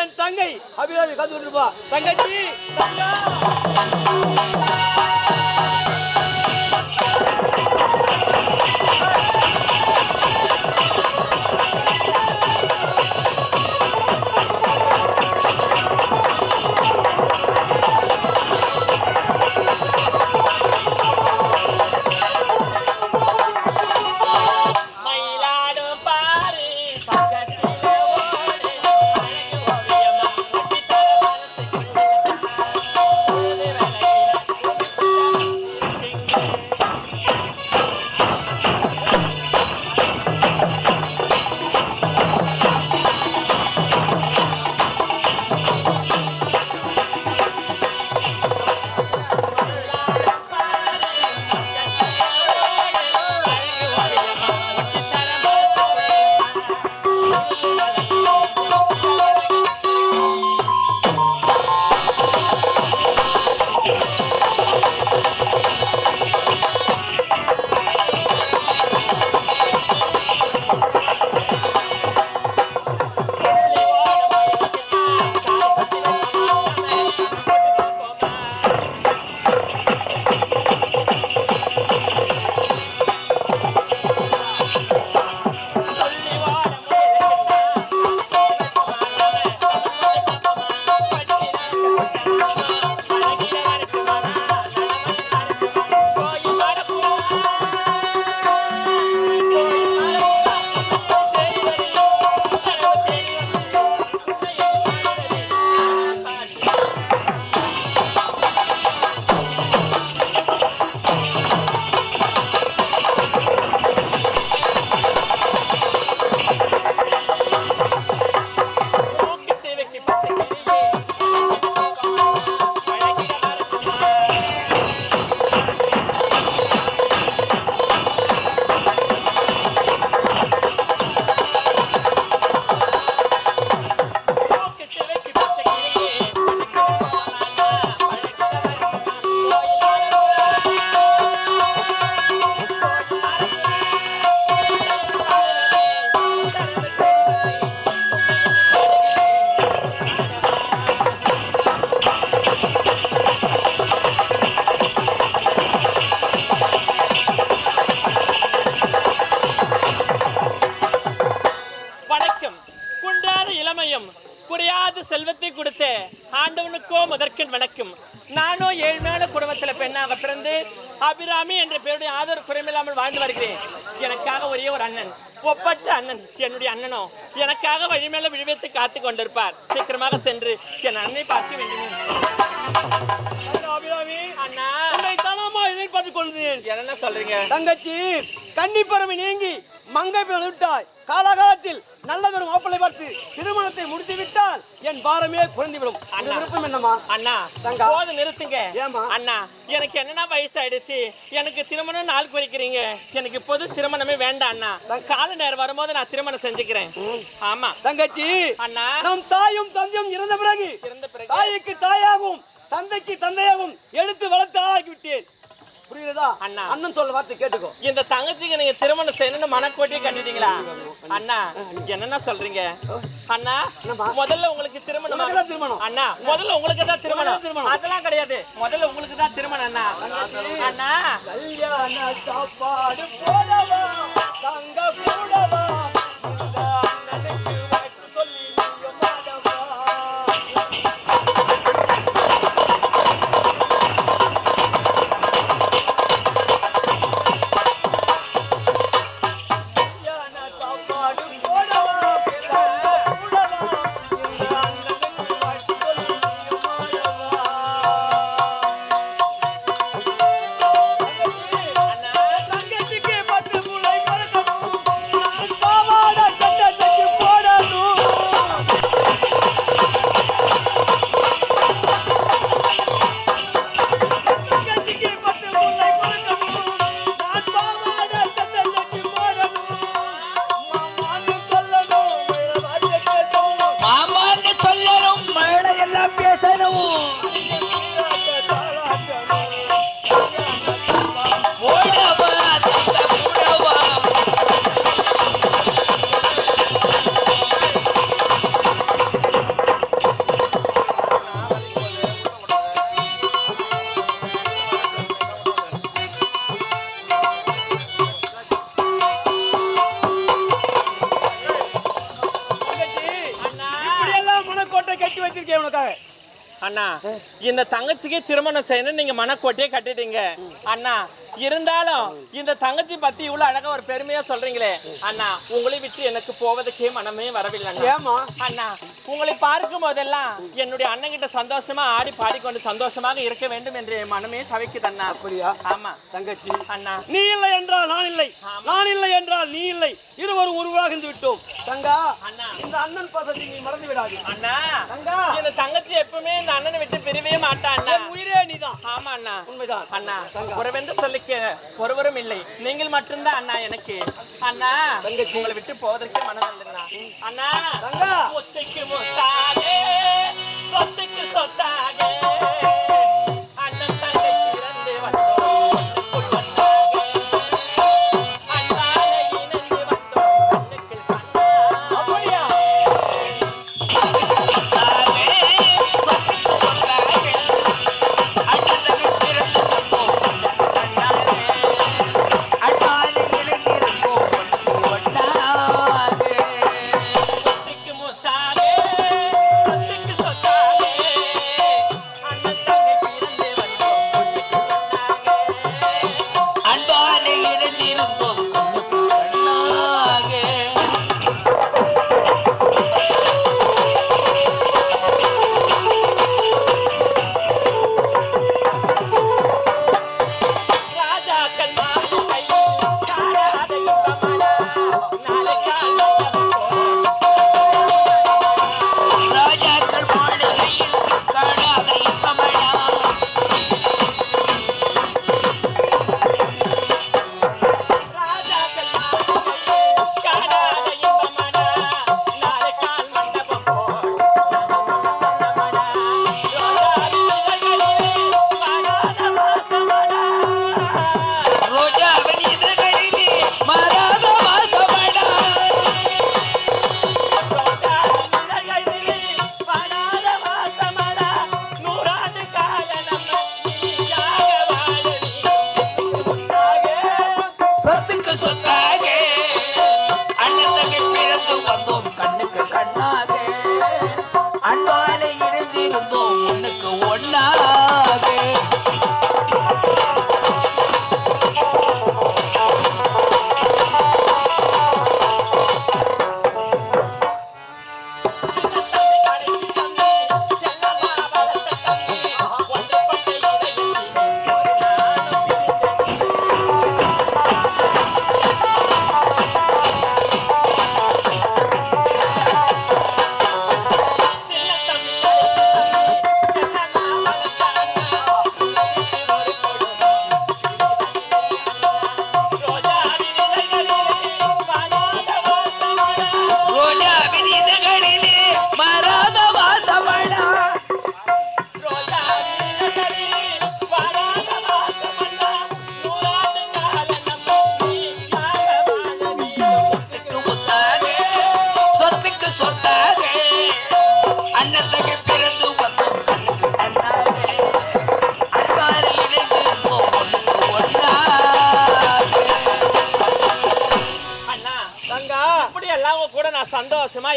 என் தங்கை அபிராமி காத்து கொண்டிருப்பா. தங்கச்சி தங்கா. ஒப்பற்ற அண்ணன் என்னுடைய அண்ணனோ எனக்காக வழிமேல விழுவித்து காத்து கொண்டிருப்பார். சீக்கிரமாக சென்று என் அண்ணனை பார்க்க வேண்டும். அண்ணா தனமா எதிர்பார்த்துக் கொள்கிறேன். என்ன சொல்றீங்க? தங்கச்சி கன்னிப்பறவை நீங்கி மங்கை விட்டாய். காலகாலத்தில் நல்லதொரு மாப்பிள்ளை பார்த்து திருமணத்தை முடித்து விட்டால் என் பாரமே குறைந்துவிடும். அந்த. விருப்பம் என்னம்மா? அண்ணா தங்கா. போது நிறுத்துங்க. ஏம்மா? அண்ணா எனக்கு என்னன்னா வயசாயிடுச்சு? எனக்கு திருமணம் நாள் குறிக்கிறீங்க. எனக்கு இப்போது திருமணமே வேண்டாம் அண்ணா. கால நேரம் வரும்போது நான் திருமணம் செஞ்சுக்கிறேன். ஆமா. தங்கச்சி அண்ணா. நம் தாயும் தந்தையும் இறந்த பிறகு இறந்த பிறகு? தாய்க்கு தாயாகவும் தந்தைக்கு தந்தையாகவும் எடுத்து வளர்த்து ஆளாக்கி விட்டேன். புரியுறதா அண்ணா. அண்ணன் சொல்ல வார்த்தை கேட்டுக்கோ. இந்த தங்கச்சிக்கு நீங்க திருமணம் செய்யணும்னு மனக்கோட்டையை கட்டிட்டீங்களா? அண்ணா என்னென்ன சொல்றீங்க? அண்ணா? முதல்ல உங்களுக்கு திருமணம்? திருமணம். அண்ணா முதல்ல உங்களுக்கு தான் திருமணம். திருமணம். அதெல்லாம் கிடையாது. முதல்ல உங்களுக்கு தான் திருமணம் அண்ணா. அண்ணா. கல்யாண சாப்பாடு போடவா? தங்க போடவா இந்த தங்கச்சிக்கு திருமணம் செய்யணும் நீங்க மனக்கோட்டையே கட்டிட்டீங்க. அண்ணா இருந்தாலும் இந்த தங்கச்சி பத்தி இவ்வளவு அழகா ஒரு பெருமையா சொல்றீங்களே. அண்ணா உங்களை விட்டு எனக்கு போவதுக்கே மனமே வரவில்லை அண்ணா. உங்களை பார்க்கும் போதெல்லாம் என்னுடைய அண்ணன் கிட்ட சந்தோஷமா ஆடி பாடிக்கொண்டு சந்தோஷமாக இருக்க வேண்டும் என்று என் மனமே தவிக்குது அண்ணா. அப்படியா? ஆமா. தங்கச்சி. அண்ணா. நீ இல்லை என்றால் நான் இல்லை. நான் இல்லை என்றால் நீ இல்லை. இருவரும் இருந்து விட்டோம். தங்கா அண்ணா. இந்த அண்ணன் பாசத்தை நீ மறந்து விடாது. அண்ணா. தங்கா. இந்த தங்கச்சி எப்பவுமே இந்த அண்ணனை விட்டு பிரிவே மாட்டா அண்ணா. உயிரே நீதான். ஆமா அண்ணா. உண்மைதான். அண்ணா. உறவென்று சொல்லிக்க ஒருவரும் இல்லை. நீங்கள் மட்டும்தான் அண்ணா எனக்கு. அண்ணா. உங்களை விட்டு போவதற்கே மனம் இல்லைண்ணா அண்ணா தங்கா. முத்துக்கு ಗೊತ್ತಾಗೇ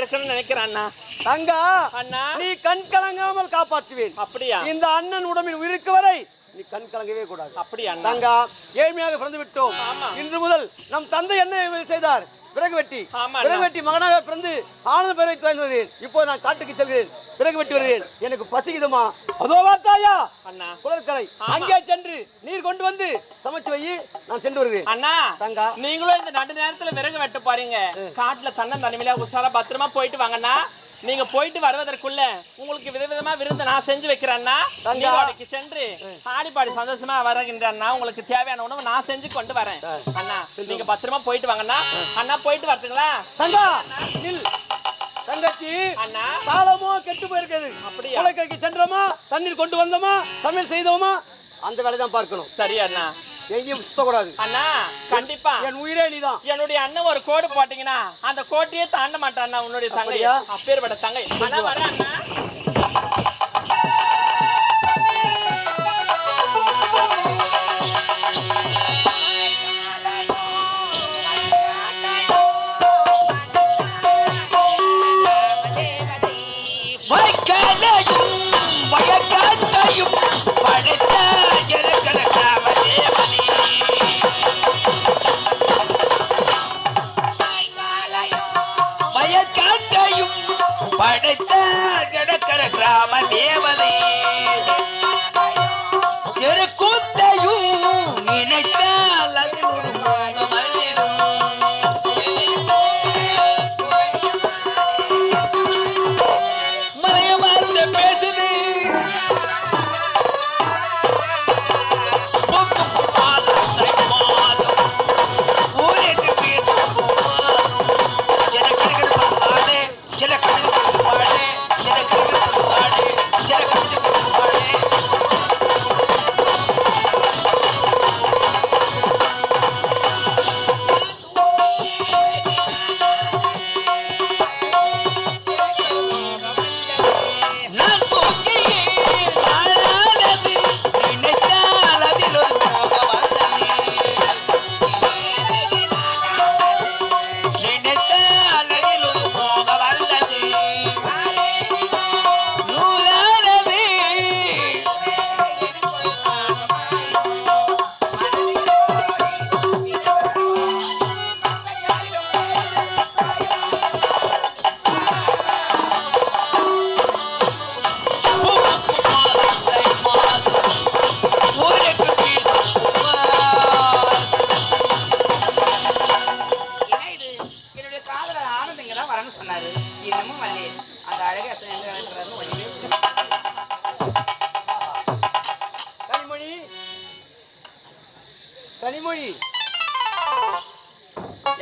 இருக்கணும்னு நினைக்கிறேன் அண்ணா. தங்கா அண்ணா. நீ கண் கலங்காமல் காப்பாற்றுவேன். அப்படியா? இந்த அண்ணன் உடம்பில் உயிருக்கு வரை நீ கண் கலங்கவே கூடாது. அப்படியா தங்கா ஏழ்மையாக பிறந்து விட்டோம். இன்று முதல் நம் தந்தை என்ன செய்தார்? விறகு வெட்டி அண்ணா. வெட்டி மகனாக பிறந்து ஆனந்த பெருமை துவங்கி வருகிறேன் இப்போ நான் காட்டுக்கு செல்கிறேன். விறகு வெட்டி வருகிறேன். எனக்கு பசிக்குதுமா அதோ வார்த்தாயா? அண்ணா. குளக்கரை. அங்கே சென்று நீர் கொண்டு வந்து சமைச்சு வை நான் சென்று வருகிறேன். அண்ணா தங்கா. நீங்களும் இந்த நடு நேரத்துல விறகு வெட்ட பாருங்க காட்டுல தன்னம் தனிமையில உஷாரா பத்திரமா போயிட்டு வாங்கண்ணா. நீங்க போயிட்டு வருவதற்குள்ள உங்களுக்கு விதவிதமா விருந்து நான் செஞ்சு வைக்கிறேன்னா அன்னைக்கு சென்று ஆடிப்பாடி சந்தோஷமா வருகின்றன்னா உங்களுக்கு தேவையான உணவு நான் செஞ்சு கொண்டு வரேன். அண்ணா நீங்க பத்திரமா போயிட்டு வாங்கண்ணா. அண்ணா போயிட்டு வரட்டுங்களா? தங்கா! நில். தங்கச்சி! அண்ணா. காலமோ கெட்டு போயிருக்கிறது அப்படியா? குளக்கரைக்கு சென்றோமா? தண்ணீர் கொண்டு வந்தோமா? சமையல் செய்தோமா? அந்த வேலை தான் பார்க்கணும். சரி அண்ணா. எங்கேயும் சுத்தக்கூடாது. அண்ணா கண்டிப்பா. என் உயிரே நீதான். என்னுடைய அண்ணன் ஒரு கோடு போட்டீங்கன்னா அந்த கோட்டையே தாண்ட மாட்டான் உன்னுடைய தங்கை. அப்படியா? அப்பேற்பட்ட தங்கை. அண்ணா வரேன் அண்ணா. கனிமொழி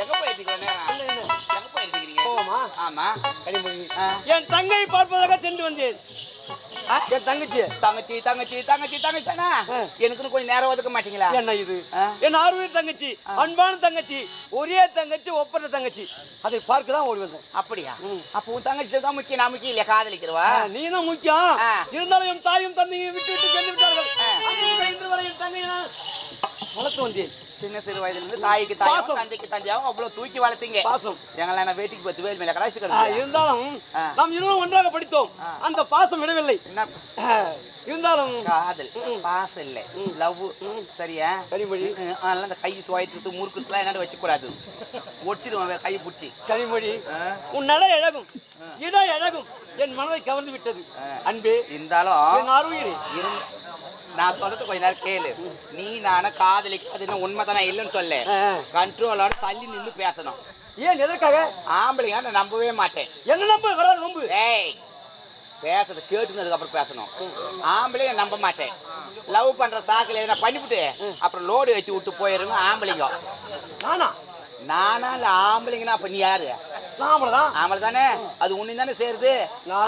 எங்க போயிருக்கீங்க? இல்ல, இல்ல. எங்க போயிருக்கீங்க? போவோமா? ஆமா. கனிமொழி ஆ. என் தங்கை பார்ப்பதாக சென்று வந்தேன்? என் தங்கச்சி. தங்கச்சி தங்கச்சி தங்கச்சி தங்கச்சி தானே. எனக்குன்னு கொஞ்சம் நேரம் ஒதுக்க மாட்டீங்களா? என்ன இது. என் ஆர்வீர் தங்கச்சி அன்பான தங்கச்சி ஒரே தங்கச்சி ஒப்பற்ற தங்கச்சி. அதை பார்க்க தான் ஓடி வந்தேன் அப்படியா. அப்ப உன் தங்கச்சி தான் முக்கியம் நான் முக்கியம் இல்லையா? காதலிக்கிறவா? நீ தான் முக்கியம். இருந்தாலும் என் தாயும் தந்தையும் விட்டு விட்டு சென்று விட்டார்கள். இன்று வரை என் தங்கையை வளர்த்து வந்தேன். சின்ன சிறு வயதுல இருந்து தாய்க்கு தாயும். தந்தைக்கு தந்தையாவும் அவ்வளவு தூக்கி வளர்த்தீங்க. பாசம். எங்களை நான் வேட்டிக்கு பத்து வேல் மேல கடாய்ச்சி ஆ, கிடந்தேன் இருந்தாலும். நாம் இருவரும் ஒன்றாக படித்தோம். அந்த பாசம் விடவில்லை. இருந்தாலும் காதல். பாசம் இல்ல. லவ். சரியா? கனிமொழி. அதெல்லாம் அந்த கை சுவாயிட்டு முறுக்குலாம் என்னால வச்சு கூடாது ஒடிச்சிடுவேன் கையை பிடிச்சி. கனிமொழி உன் நடை அழகும். இடை அழகும். என் மனதை கவர்ந்து விட்டது. அன்பே இருந்தாலும் நான் சொல்றது கொஞ்ச நேரம் கேளு. நீ நான காதலிக்காதுன்னு உண்மைதானே இல்லைன்னு சொல்ல. கண்ட்ரோலோட தள்ளி நின்னு பேசணும். ஏன் எதற்காக? ஆம்பளைங்க நான் நம்பவே மாட்டேன். என்ன நம்ப? வராது நம்பு. ஏய் பேசுறது கேட்டுனதுக்கு அப்புறம் பேசணும். ஆம்பளைங்க நம்ப மாட்டேன். லவ் பண்ற சாக்குல எதனா பண்ணிவிட்டு அப்புறம் லோடு ஏத்தி விட்டு போயிருங்க ஆம்பளைங்க. நானா? நானா இல்ல ஆம்பளைங்கன்னா அப்ப நீ யாரு? ஆம்பளை தானே அது உன்னை தானே சேருது.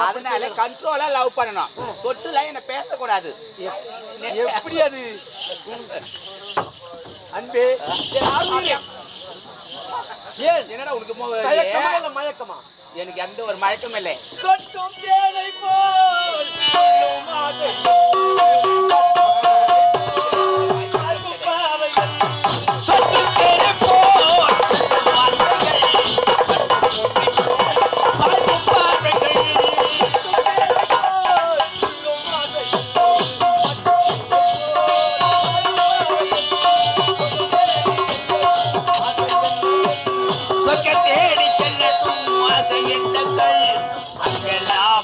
அதனால கண்ட்ரோலா லவ் பண்ணணும். தொட்டுலாம் என்ன பேசக்கூடாது. எப்- எப்படி அது? அன்பே. ஏன்? என்னடா உனக்கு மயக்கமா எனக்கு எந்த ஒரு மயக்கமும் இல்லை.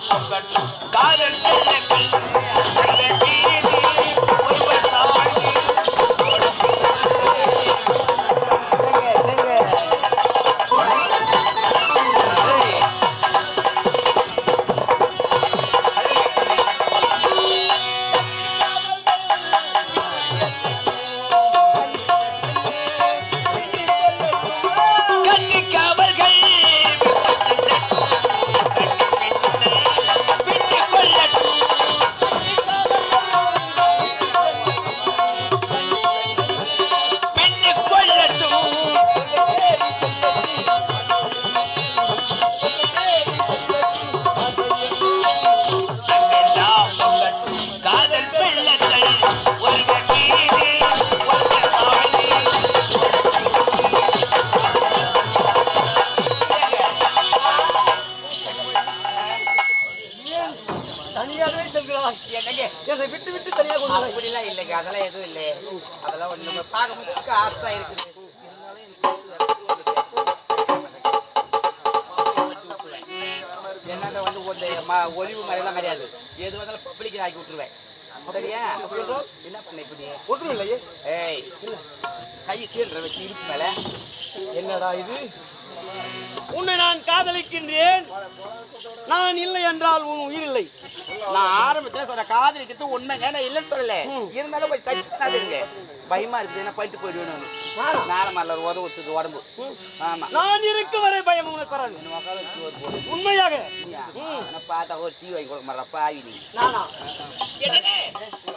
பொங்கட்டும் காதல் என்னை விட்டு விட்டு தனியாக கொண்டு வராய். அப்படிலாம் இல்லைங்க. அதெல்லாம் எதுவும் இல்லை அதெல்லாம் ஒண்ணு நம்ம பார்க்கும்போது ஆசை தான் இருக்குது. என்னென்ன வந்து இந்த ஒலிவு மாதிரிலாம் கிடையாது. எது வந்தாலும் பப்ளிக் ஆக்கி விட்டுருவேன். சரியா? என்ன பண்ண இப்படி? ஒன்றும் இல்லையே. ஏய் கை சீல்ற வச்சு இடுப்பு மேல. என்னடா இது? உன்னை நான் காதலிக்கின்றேன். நான் இல்லை என்றால் உன் உயிர் இல்லை. நான் ஆரம்பத்தில் சொல்ற காதலிக்கிறது உண்மைங்க. நான் இல்லைன்னு சொல்லல. இருந்தாலும் போய் டச் பண்ணாதீங்க பயமா இருக்குது. என்ன பட்டு போயிடுவேன் நேரம் அல்ல உதவுத்துக்கு உடம்பு. ஆமா. நான் இருக்கும் வரை பயம் உனக்கு வராது. உண்மையாக. பார்த்தா ஒரு டீ வாங்கி கொடுக்க மாட்டா. பாவி நீ. நானா?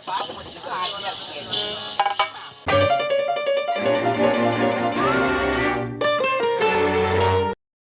பார்க்க மாட்டேங்குது